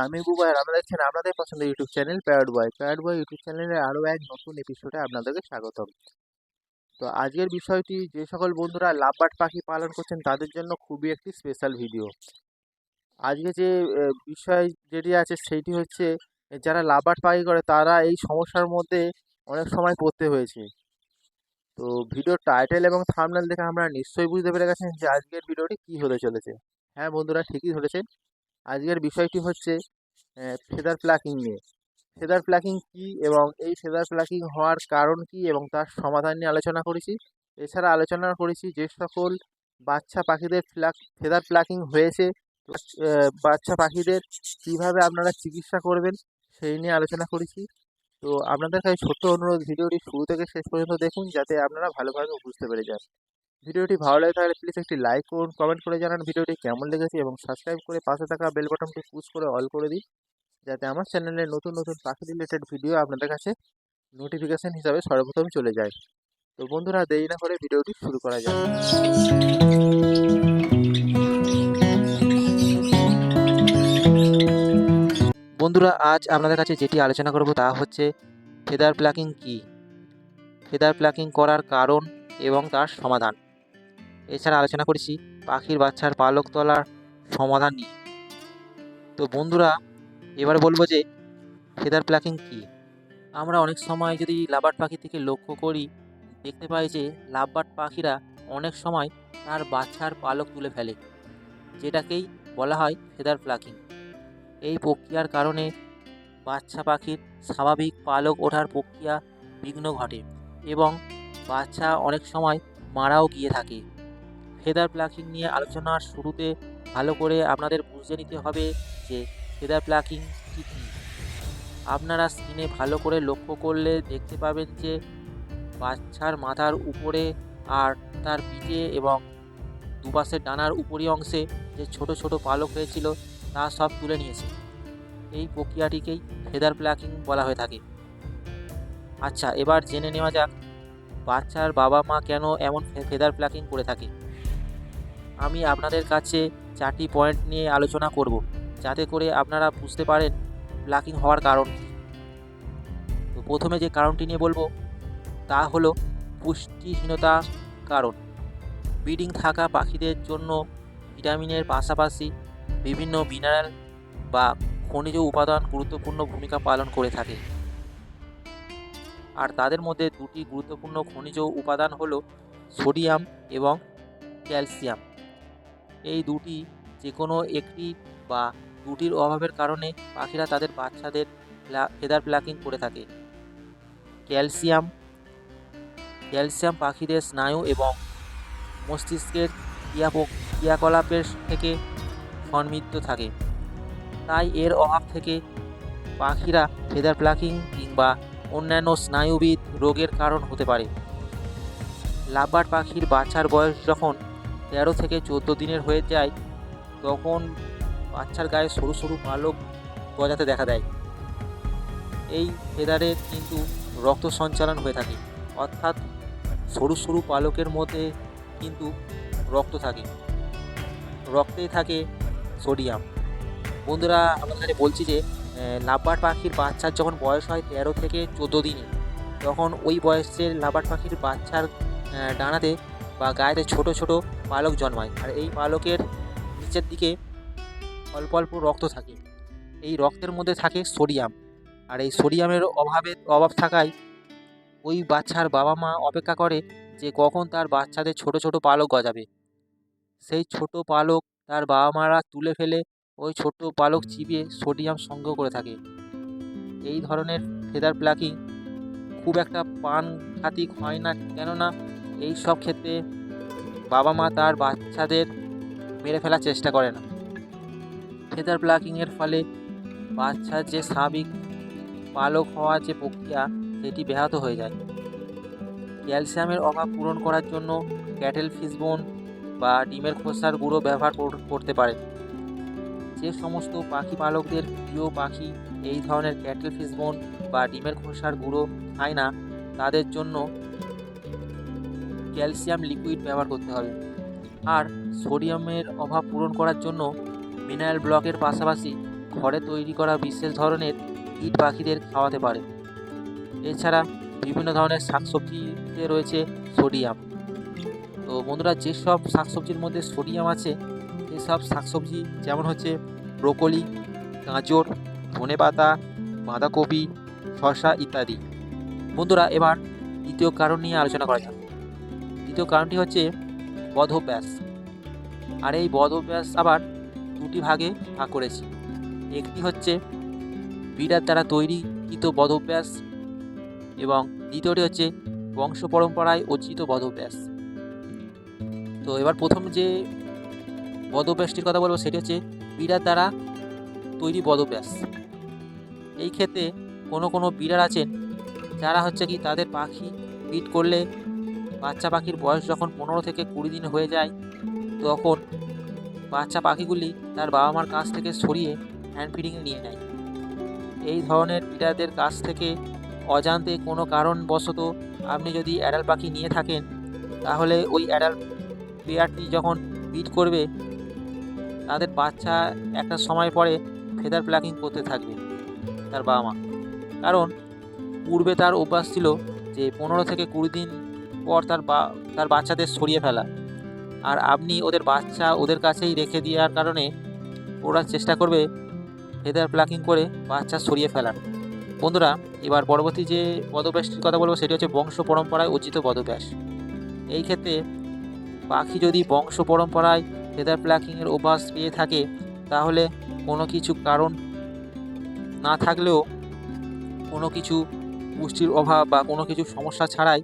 বন্ধুরা আমি বুবাই আর আপনারা দেখছেন আপনাদের পছন্দের YouTube channel parrot boy parrot boy YouTube চ্যানেলের আরও এক নতুন এপিসোডে আপনাদেরকে স্বাগতম। তো আজকের বিষয়টি, যে সকল বন্ধুরা লাভবার্ড পাখি পালন করছেন, তাদের জন্য খুবই একটি স্পেশাল ভিডিও আজকে যে বিষয় যেটি আছে সেইটি হচ্ছে, যারা লাভবার্ড পাখি করে, তারা এই সমস্যার মধ্যে অনেক সময় পড়তে হয়েছে। তো ভিডিওর টাইটেল এবং থাম্বনেল দেখে আমরা নিশ্চয়ই বুঝতে পেরে গেছেন যে আজকের ভিডিওটি কী হতে চলেছে। হ্যাঁ বন্ধুরা, ঠিকই ধরেছেন। আজকের বিষয়টি হচ্ছে ফেদার প্লাকিং নিয়ে। ফেদার প্লাকিং কী এবং এই ফেদার প্লাকিং হওয়ার কারণ কী এবং তার সমাধান নিয়ে আলোচনা করেছি। এছাড়া আলোচনা করেছি যে সকল বাচ্চা পাখিদের ফ্লাক ফেদার প্লাকিং হয়েছে বাচ্চা পাখিদের কীভাবে আপনারা চিকিৎসা করবেন সেই নিয়ে আলোচনা করেছি। তো, আপনাদের কাছে ছোট্ট অনুরোধ, ভিডিওটি শুরু থেকে শেষ পর্যন্ত দেখুন, যাতে আপনারা ভালোভাবে বুঝতে পেরে যান। ভিডিওটি ভালো লাগে তাহলে প্লিজ একটি লাইক করুন কমেন্ট করে জানান ভিডিওটি কেমন লেগেছে এবং সাবস্ক্রাইব করে পাশে থাকা বেল বাটনটি পুশ করে অল করে দিন যাতে আমার চ্যানেলে নতুন নতুন পাখি রিলেটেড ভিডিও আপনাদের কাছে নোটিফিকেশন হিসাবে সর্বপ্রথম চলে যায়। তো বন্ধুরা, দেরি না করে ভিডিওটি শুরু করা যাক। বন্ধুরা, আজ আপনাদের কাছে যেটি আলোচনা করব তা হচ্ছে ফেদার প্লাকিং কী? ফেদার প্লাকিং করার কারণ এবং তার সমাধান। এছাড়া আলোচনা করেছি পাখির বাচ্চার পালক তোলার সমাধান নিয়ে। তো বন্ধুরা, এবার বলব যে ফেদার প্লাকিং কী? আমরা অনেক সময় যদি লাভবার্ড পাখি থেকে লক্ষ্য করি, দেখতে পাই যে লাভবার্ড পাখিরা অনেক সময় তার বাচ্চার পালক তুলে ফেলে, যেটাকেই বলা হয় ফেদার প্লাকিং এই প্রক্রিয়ার কারণে বাচ্চা পাখির স্বাভাবিক পালক ওঠার প্রক্রিয়া বিঘ্ন ঘটে এবং বাচ্চা অনেক সময় মারাও গিয়ে থাকে। ফেদার প্লাকিং নিয়ে আলোচনার শুরুতে ভালো করে আপনাদের বুঝে নিতে হবে যে ফেদার প্লাকিং কী কী। আপনারা স্ক্রিনে ভালো করে লক্ষ্য করলে দেখতে পাবেন যে বাচ্চার মাথার উপরে আর তার পিঠে এবং দুপাশের ডানার উপরি অংশে যে ছোট ছোট পালক হয়েছিল তা সব তুলে নিয়েছে। এই প্রক্রিয়াটিকেই ফেদার প্লাকিং বলা হয়ে থাকে। আচ্ছা এবার জেনে নেওয়া যাক বাচ্চার বাবা মা কেন এমন ফেদার প্লাকিং করে থাকে। আমি আপনাদের কাছে চারটি পয়েন্ট নিয়ে আলোচনা করব, যাতে করে আপনারা বুঝতে পারেন প্লাকিং হওয়ার কারণ কী। তো প্রথমে যে কারণটি নিয়ে বলব, তা হলো পুষ্টিহীনতা কারণ। ব্রিডিং থাকা পাখিদের জন্য ভিটামিনের পাশাপাশি বিভিন্ন মিনারেল বা খনিজ উপাদান গুরুত্বপূর্ণ ভূমিকা পালন করে থাকে। আর তাদের মধ্যে দুটি গুরুত্বপূর্ণ খনিজ উপাদান হলো সোডিয়াম এবং ক্যালসিয়াম। এই দুটি যে কোনো একটি বা দুটির অভাবের কারণে পাখিরা তাদের বাচ্চাদের ফেদার প্লাকিং করে থাকে। ক্যালসিয়াম ক্যালসিয়াম পাখিদের স্নায়ু এবং মস্তিষ্কের ক্রিয়া ক্রিয়াকলাপের থেকে সমৃদ্ধ থাকে। তাই এর অভাব থেকে পাখিরা ফেদার প্লাকিং কিংবা অন্যান্য স্নায়ুবিদ রোগের কারণ হতে পারে। লাভবার্ড পাখির বাচ্চার বয়স যখন তেরো থেকে চোদ্দ দিনের হয়ে যায়, তখন বাচ্চার গায়ে সরু সরু পালক গজাতে দেখা দেয়। এই ফেদারের কিন্তু রক্ত সঞ্চালন হয়ে থাকে, অর্থাৎ সরু সরু পালকের মধ্যে কিন্তু রক্ত থাকে। রক্তেই থাকে সোডিয়াম। বন্ধুরা আপনাদের বলছি যে লাভবার্ড পাখির বাচ্চার যখন বয়স হয় তেরো থেকে চোদ্দ দিনে, তখন ওই বয়সের লাভবার্ড পাখির বাচ্চার ডানাতে বা গায়েতে ছোট ছোট পালক জন্মায়। আর এই পালকের নিচের দিকে অল্প অল্প রক্ত থাকে। এই রক্তের মধ্যে থাকে সোডিয়াম। আর এই সোডিয়ামের অভাবে অভাব থাকায় ওই বাচ্চার বাবা মা অপেক্ষা করে যে কখন তার বাচ্চাদের ছোট ছোট পালক গজাবে। সেই ছোট পালক তার বাবা মারা তুলে ফেলে ওই ছোট পালক চিবিয়ে সোডিয়াম সংগ্রহ করে থাকে। এই ধরনের ফেদার প্লাকিং খুব একটা পান খাতিক হয় না। কেননা এই সব ক্ষেত্রে বাবা মা তার বাচ্চাদের মেরে ফেলার চেষ্টা করে না ফেদার প্লাকিংয়ের ফলে বাচ্চার যে স্বাভাবিক পালক হওয়ার যে প্রক্রিয়া, সেটি ব্যাহত হয়ে যায়। ক্যালসিয়ামের অভাব পূরণ করার জন্য ক্যাটেল ফিসবোন বা ডিমের খোসার গুঁড়ো ব্যবহার কর- করতে পারে। যে সমস্ত পাখি পালকদের প্রিয় পাখি এই ধরনের ক্যাটেল ফিসবোন বা ডিমের খোসার গুঁড়ো খায় না, তাদের জন্য ক্যালসিয়াম লিকুইড ব্যবহার করতে হবে। আর সোডিয়ামের অভাব পূরণ করার জন্য মিনারেল ব্লকের পাশাপাশি ঘরে তৈরি করা বিশেষ ধরনের ইট পাখিদের খাওয়াতে পারে। এছাড়া বিভিন্ন ধরনের শাকসবজিতে রয়েছে সোডিয়াম। তো বন্ধুরা, যেসব শাকসবজির মধ্যে সোডিয়াম আছে, সেসব শাকসবজি যেমন হচ্ছে ব্রোকলি, গাজর, ধনেপাতা, বাঁধাকপি, শসা ইত্যাদি। বন্ধুরা, এবার দ্বিতীয় কারণ নিয়ে আলোচনা করা যাক। দ্বিতীয় কারণটি হচ্ছে বধভ্যাস আর এই বধভ্যাস আবার দুটি ভাগে ভাগ করেছি। একটি হচ্ছে বিড়ার দ্বারা তৈরিকৃত বধভ্যাস এবং দ্বিতীয়টি হচ্ছে বংশ পরম্পরায় অর্জিত বধভ্যাস তো এবার প্রথম যে বদভ্যাসটির কথা বলব সেটি হচ্ছে বিড়ার দ্বারা তৈরি বদভ্যাস। এই ক্ষেত্রে কোনো কোনো বিড়ার আছেন যারা হচ্ছে কি তাদের পাখি বিট করলে বাচ্চা পাখির বয়স যখন পনেরো থেকে কুড়ি দিন হয়ে যায়, তখন বাচ্চা পাখিগুলি তার বাবা মার কাছ থেকে সরিয়ে হ্যান্ড ফিডিংয়ে নিয়ে নেয়। এই ধরনের বিড়াদের কাছ থেকে অজান্তে কোনো কারণবশত আপনি যদি অ্যাডাল পাখি নিয়ে থাকেন, তাহলে ওই অ্যাডাল পেয়ারটি যখন বিট করবে, তাদের বাচ্চা একটা সময় পরে ফেদার প্লাকিং করতে থাকবে তার বাবা মা কারণ, পূর্বে তার অভ্যাস ছিল যে পনেরো থেকে কুড়ি দিন পর তার বা, তার বাচ্চাদের সরিয়ে ফেলা। আর আপনি ওদের বাচ্চা ওদের কাছেই রেখে দেওয়ার কারণে ওরা চেষ্টা করবে ফেদার প্লাকিং করে বাচ্চা সরিয়ে ফেলার। বন্ধুরা, এবার পরবর্তী যে পদব্যাসটির কথা বলব সেটি হচ্ছে বংশ পরম্পরায় অর্জিত পদব্যাস। এই ক্ষেত্রে পাখি যদি বংশ পরম্পরায় ফেদার প্লাকিংয়ের অভ্যাস পেয়ে থাকে, তাহলে কোনো কিছু কারণ না থাকলেও কোনো কিছু পুষ্টির অভাব বা কোনো কিছু সমস্যা ছাড়াই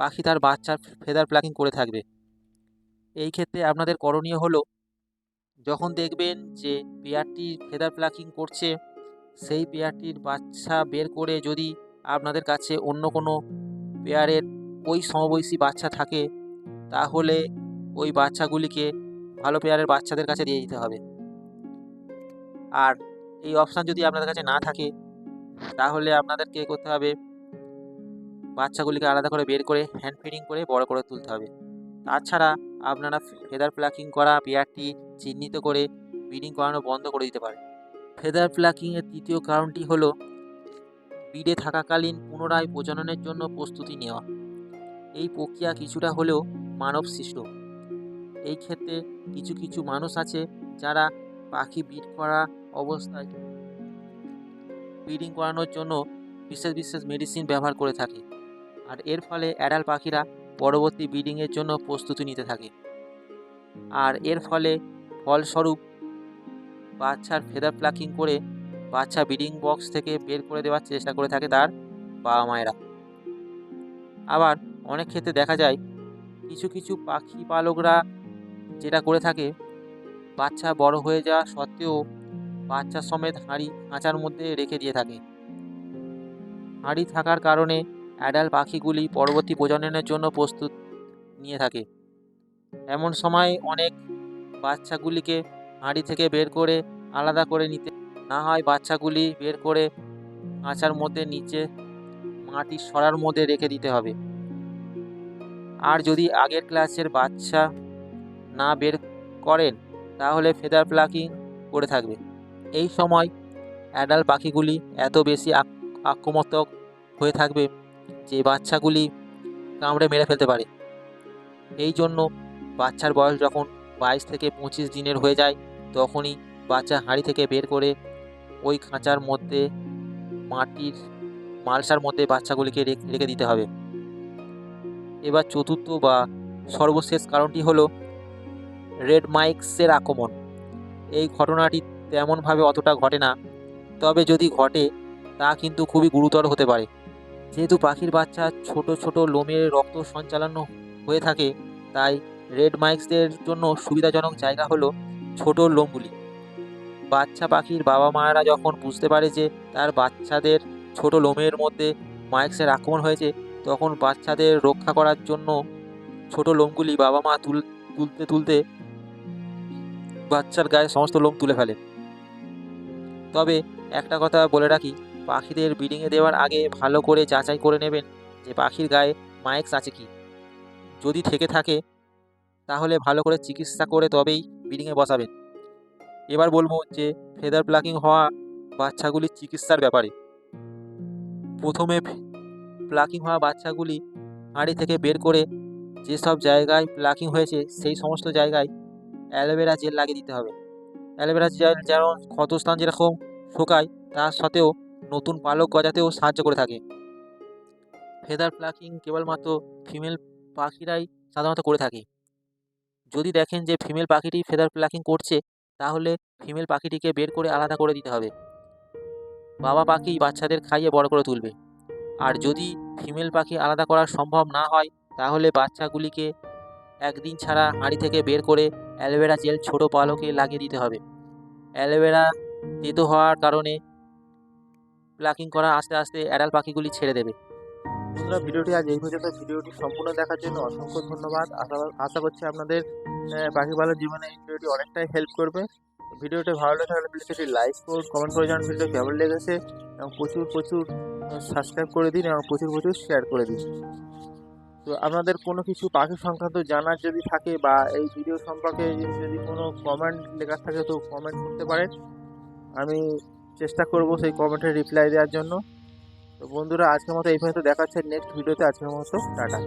পাখি তার বাচ্চার ফেদার প্লাকিং করে থাকবে। এই ক্ষেত্রে আপনাদের করণীয় হলো, যখন দেখবেন যে পেয়ারটি ফেদার প্লাকিং করছে, সেই পেয়ারটির বাচ্চা বের করে যদি আপনাদের কাছে অন্য কোনো পেয়ারের ওই সমবয়সী বাচ্চা থাকে, তাহলে ওই বাচ্চাগুলিকে ভালো পেয়ারের বাচ্চাদের কাছে দিয়ে দিতে হবে। আর এই অপশান যদি আপনাদের কাছে না থাকে, তাহলে আপনাদেরকে করতে হবে বাচ্চাগুলিকে আলাদা করে বের করে হ্যান্ড ফিডিং করে বড় করে তুলতে হবে। তাছাড়া আপনারা ফেদার প্লাকিং করা, পেয়ারটি চিহ্নিত করে ব্রিডিং করানো বন্ধ করে দিতে পারেন। ফেদার প্লাকিংয়ের তৃতীয় কারণটি হলো বিডে থাকাকালীন পুনরায় প্রজননের জন্য প্রস্তুতি নেওয়া। এই প্রক্রিয়া কিছুটা হলেও মানব সৃষ্ট। এই ক্ষেত্রে কিছু কিছু মানুষ আছে যারা পাখি বিট করা অবস্থায় ব্রিডিং করানোর জন্য বিশেষ বিশেষ মেডিসিন ব্যবহার করে থাকে। আর এর ফলে অ্যাডাল পাখিরা পরবর্তী ব্রিডিংয়ের জন্য প্রস্তুতি নিতে থাকে। আর এর ফলে ফলস্বরূপ বাচ্চার ফেদার প্লাকিং করে বাচ্চা ব্রিডিং বক্স থেকে বের করে দেওয়ার চেষ্টা করে থাকে তার বাবা মায়েরা। আবার অনেক ক্ষেত্রে দেখা যায়, কিছু কিছু পাখি পালকরা যেটা করে থাকে, বাচ্চা বড় হয়ে যাওয়া সত্ত্বেও বাচ্চা সমেত হাঁড়ি, খাঁচার মধ্যে রেখে দিয়ে থাকে। হাঁড়ি থাকার কারণে অ্যাডাল পাখিগুলি পরবর্তী প্রজননের জন্য প্রস্তুত নিয়ে থাকে। এমন সময় অনেক বাচ্চাগুলিকে হাঁড়ি থেকে বের করে আলাদা করে নিতে না হয় বাচ্চাগুলি বের করে খাঁচার মধ্যে নিচে মাটির সরার মধ্যে রেখে দিতে হবে। আর যদি আগের ক্লাসের বাচ্চা না বের করেন, তাহলে ফেদার প্লাকিং করে থাকবে। এই সময় অ্যাডাল পাখিগুলি এত বেশি আক্রমণাত্মক হয়ে থাকবে যে বাচ্চাগুলি কামড়ে মেরে ফেলতে পারে। এই জন্য বাচ্চার বয়স যখন বাইশ থেকে পঁচিশ দিনের হয়ে যায়, তখনই বাচ্চা হাঁড়ি থেকে বের করে ওই খাঁচার মধ্যে, মাটির মালসার মধ্যে বাচ্চাগুলিকে রেখে দিতে হবে। এবার চতুর্থ বা সর্বশেষ কারণটি হলো রেড মাইক্সের আক্রমণ। এই ঘটনাটি তেমনভাবে অতটা ঘটে না, তবে যদি ঘটে, তা কিন্তু খুবই গুরুতর হতে পারে। যেহেতু পাখির বাচ্চা ছোট ছোট লোমের রক্ত সঞ্চালন হয়ে থাকে, তাই রেড মাইক্সদের জন্য সুবিধাজনক জায়গা হলো ছোট লোমগুলি। বাচ্চা পাখির বাবা মায়েরা যখন বুঝতে পারে যে তার বাচ্চাদের ছোট লোমের মধ্যে মাইক্সের আক্রমণ হয়েছে, তখন বাচ্চাদের রক্ষা করার জন্য ছোট লোমগুলি বাবা মা তুল, তুলতে তুলতে বাচ্চার গায়ে সমস্ত লোম তুলে ফেলে। তবে একটা কথা বলে রাখি পাখিদের ব্রিডিংয়ে দেওয়ার আগে ভালো করে যাচাই করে নেবেন যে পাখির গায়ে মাইক্স আছে কি। যদি থেকে থাকে, তাহলে ভালো করে চিকিৎসা করে তবেই ব্রিডিংয়ে বসাবেন। এবার বলব যে ফেদার প্লাকিং হওয়া বাচ্চাগুলির চিকিৎসার ব্যাপারে। প্রথমে প্লাকিং হওয়া বাচ্চাগুলি হাঁড়ি থেকে বের করে যেসব জায়গায় প্লাকিং হয়েছে সেই সমস্ত জায়গায় অ্যালোভেরা জেল লাগিয়ে দিতে হবে। অ্যালোভেরা জেল যেমন ক্ষতস্থান যেরকম শোকায়, তার সাথেও নতুন পালক গজাতেও সাহায্য করে থাকে। ফেদার প্লাকিং কেবলমাত্র ফিমেল পাখিরাই সাধারণত করে থাকে। যদি দেখেন যে ফিমেল পাখিটি ফেদার প্লাকিং করছে, তাহলে ফিমেল পাখিটিকে বের করে আলাদা করে দিতে হবে। বাবা পাখি বাচ্চাদের খাইয়ে বড় করে তুলবে। আর যদি ফিমেল পাখি আলাদা করা সম্ভব না হয়, তাহলে বাচ্চাগুলিকে একদিন ছাড়া হাঁড়ি থেকে বের করে অ্যালোভেরা জেল ছোটো পালকে লাগিয়ে দিতে হবে। অ্যালোভেরা তেতো হওয়ার কারণে প্লাকিং করা আস্তে আস্তে অ্যাডাল পাখিগুলি ছেড়ে দেবে। বন্ধুরা ভিডিওটি আজ এই পর্যন্ত। ভিডিওটি সম্পূর্ণ দেখার জন্য অসংখ্য ধন্যবাদ। আশা আশা করছি আপনাদের পাখি পালন জীবনে এই ভিডিওটি অনেকটাই হেল্প করবে। ভিডিওটি ভালো লেগে থাকলে প্লিজ একটি লাইক করুন কমেন্ট করে জানান ভিডিও কেমন লেগেছে এবং প্রচুর প্রচুর সাবস্ক্রাইব করে দিন এবং প্রচুর প্রচুর শেয়ার করে দিন। তো আপনাদের কোনো কিছু পাখি সংক্রান্ত জানার যদি থাকে বা এই ভিডিও সম্পর্কে যদি কোনো কমেন্ট লেখা থাকে তো কমেন্ট করতে পারেন। আমি চেষ্টা করব সেই কমেন্টের রিপ্লাই দেওয়ার জন্য। তো বন্ধুরা, আজকের মতো এই পর্যন্ত দেখাচ্ছে। নেক্সট ভিডিওতে আজকের মতো, টাটা।